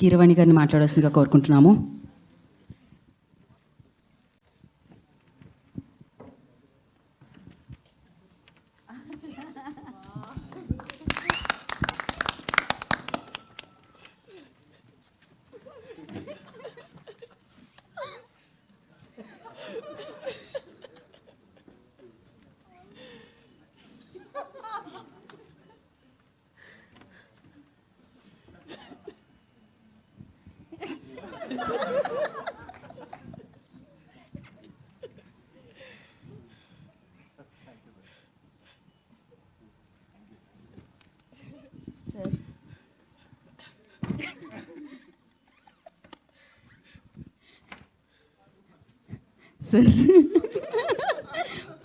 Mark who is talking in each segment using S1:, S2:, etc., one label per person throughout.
S1: కీరవాణి గారిని మాట్లాడాల్సిందిగా కోరుకుంటున్నాము.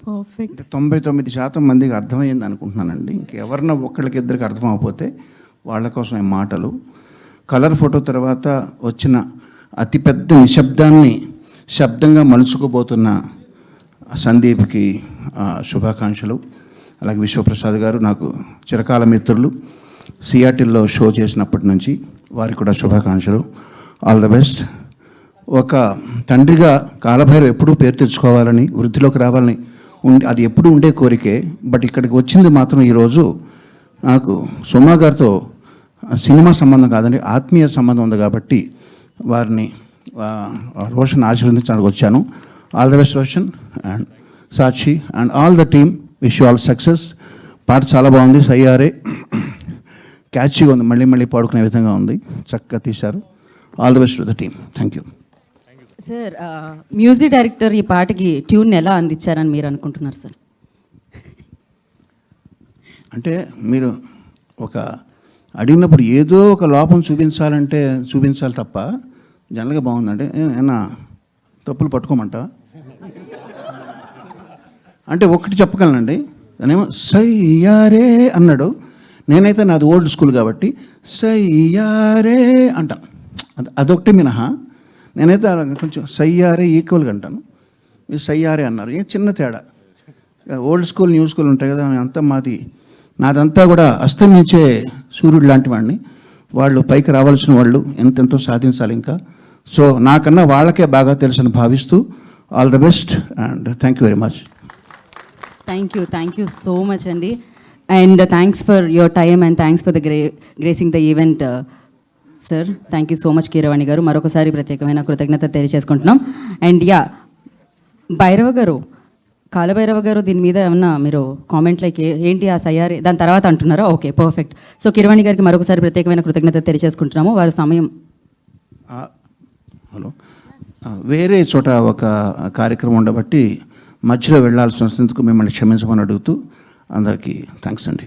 S1: పర్ఫెక్ట్
S2: తొంభై తొమ్మిది శాతం మందికి అర్థమైంది అనుకుంటున్నానండి. ఇంకెవరినో ఒక్కళ్ళకి ఇద్దరికి అర్థం అవ్వకపోతే వాళ్ళ కోసం మాటలు. కలర్ ఫోటో తర్వాత వచ్చిన అతిపెద్ద నిశ్శబ్దాన్ని శబ్దంగా మలుచుకోబోతున్న సందీప్కి శుభాకాంక్షలు. అలాగే విశ్వప్రసాద్ గారు నాకు చిరకాల మిత్రులు. సియాటిల్లో షో చేసినప్పటి నుంచి వారికి కూడా శుభాకాంక్షలు. All the best. ఒక తండ్రిగా కాలభైరవ్ ఎప్పుడూ పేరు తెచ్చుకోవాలని వృద్ధిలోకి రావాలని ఉండి అది ఎప్పుడు ఉండే కోరికే. బట్ ఇక్కడికి వచ్చింది మాత్రం ఈరోజు నాకు సుమా గారితో సినిమా సంబంధం కాదండి ఆత్మీయ సంబంధం ఉంది కాబట్టి వారిని రోషన్ ఆశీర్వదించడానికి వచ్చాను. All the best Roshan and Sakshi and all the team wish all success పాట చాలా బాగుంది సయ్యారే. క్యాచీగా ఉంది మళ్ళీ మళ్ళీ పాడుకునే విధంగా ఉంది. చక్కగా తీశారు. All the best to the team thank you
S1: sir music director ఈ పాటకి ట్యూన్ ఎలా అందించారని మీరు అనుకుంటున్నారు సార్
S2: అంటే మీరు ఒక అడిగినప్పుడు ఏదో ఒక లోపం చూపించాలంటే చూపించాలి తప్ప జనరల్గా బాగుందంటే ఏమన్నా తప్పులు పట్టుకోమంట అంటే ఒకటి చెప్పగలనండి. దానేమో సయ్యారే అన్నాడు. నేనైతే నాది ఓల్డ్ స్కూల్ కాబట్టి సయ్యారే అంటాను. అది అదొకటి మినహా. నేనైతే కొంచెం సయ్యారే ఈక్వల్గా అంటాను. మీరు సయ్యారే అన్నారు. ఏ చిన్న తేడా. ఓల్డ్ స్కూల్ న్యూ స్కూల్ ఉంటాయి కదా అంతా మాది నాదంతా కూడా అస్తమించే సూర్యుడు లాంటి వాడిని. వాళ్ళు పైకి రావాల్సిన వాళ్ళు ఎంతెంతో సాధించాలి ఇంకా. సో నాకన్నా వాళ్ళకే బాగా తెలుసని భావిస్తూ all the best and thank you very much.
S1: Thank you thank you so much అండి. And thanks for your time and thanks for the gray gracing the event sir thank you so much Keeravani garu. మరొకసారి ప్రత్యేకమైన కృతజ్ఞత తెలియజేసుకుంటున్నాం. And yeah Bhairava గారు కాలభైరవ గారు దీని మీద ఏమన్నా మీరు కామెంట్ లైక్ ఏంటి ఆ సయ్యారి దాని తర్వాత అంటున్నారా? ఓకే పర్ఫెక్ట్ సో కిరవాణి గారికి మరొకసారి ప్రత్యేకమైన కృతజ్ఞత తెలియజేసుకుంటున్నాము. వారు సమయం
S2: హలో. వేరే చోట ఒక కార్యక్రమం ఉండబట్టి మధ్యలో వెళ్ళాల్సి వస్తున్నందుకు మిమ్మల్ని క్షమించమని అడుగుతూ అందరికీ థ్యాంక్స్ అండి.